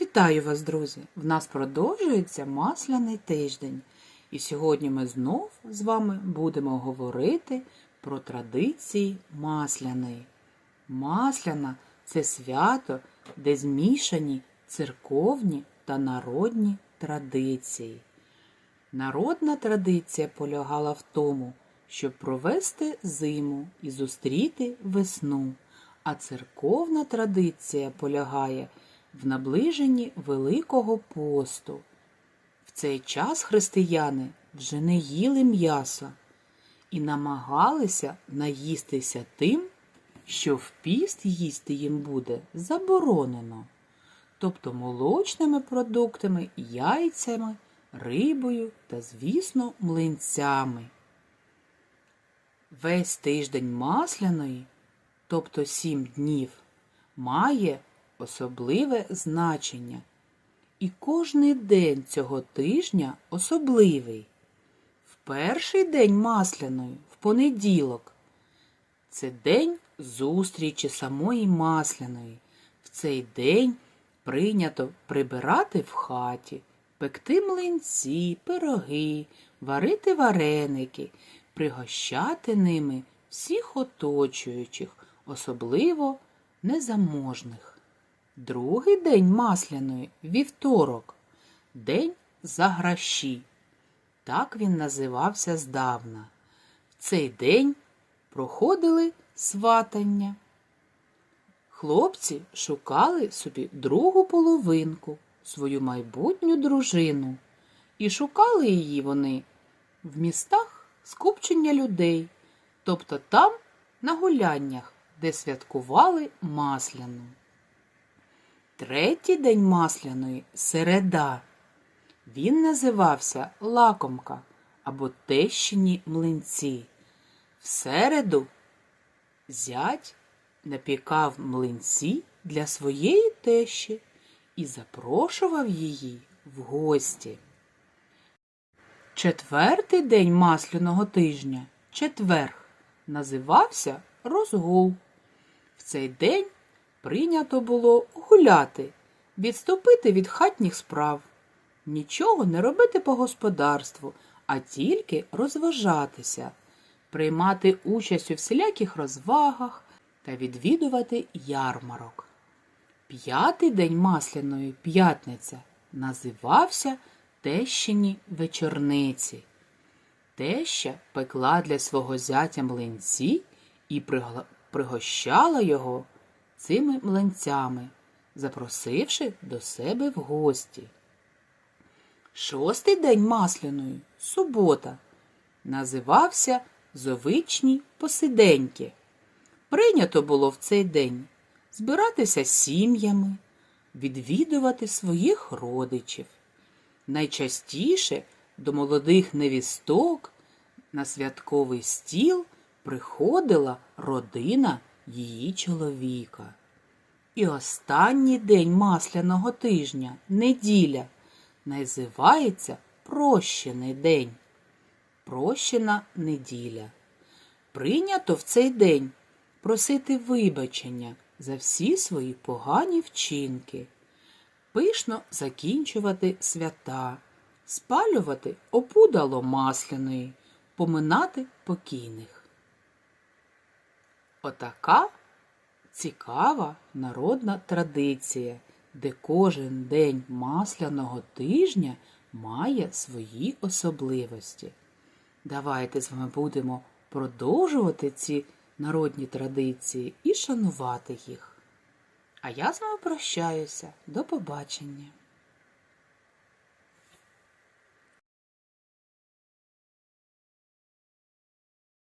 Вітаю вас, друзі! В нас продовжується масляний тиждень. І сьогодні ми знов з вами будемо говорити про традиції масляної. Масляна це свято, де змішані церковні та народні традиції. Народна традиція полягала в тому, щоб провести зиму і зустріти весну, а церковна традиція полягає наближенні Великого посту. В цей час християни вже не їли м'яса і намагалися наїстися тим, що в піст їсти їм буде заборонено, тобто молочними продуктами, яйцями, рибою та, звісно, млинцями. Весь тиждень масляної, тобто сім днів, має особливе значення. І кожний день цього тижня особливий. В перший день масляної, в понеділок, це день зустрічі самої масляної. В цей день прийнято прибирати в хаті, пекти млинці, пироги, варити вареники, пригощати ними всіх оточуючих, особливо незаможних. Другий день масляної вівторок, день за граші. Так він називався здавна. В цей день проходили сватання. Хлопці шукали собі другу половинку, свою майбутню дружину. І шукали її вони в містах скупчення людей, тобто там на гуляннях, де святкували масляну. Третій день масляної середа. Він називався лакомка або тещині млинці. В середу зять напікав млинці для своєї тещі і запрошував її в гості. Четвертий день масляного тижня, четверг, називався розгул. В цей день прийнято було гуляти, відступити від хатніх справ, нічого не робити по господарству, а тільки розважатися, приймати участь у всіляких розвагах та відвідувати ярмарок. П'ятий день масляної п'ятниця називався Тещині вечорниці. Теща пекла для свого зятя млинці і пригощала його цими млинцями, запросивши до себе в гості. Шостий день масляної субота називався Зовичні посиденьки. Прийнято було в цей день збиратися сім'ями, відвідувати своїх родичів. Найчастіше до молодих невісток на святковий стіл приходила родина її чоловіка. І останній день масляного тижня, неділя, називається прощений день. Прощена неділя. Прийнято в цей день просити вибачення за всі свої погані вчинки, пишно закінчувати свята, спалювати опудало масляної, поминати покійних. Отака цікава народна традиція, де кожен день масляного тижня має свої особливості. Давайте з вами будемо продовжувати ці народні традиції і шанувати їх. А я з вами прощаюся. До побачення!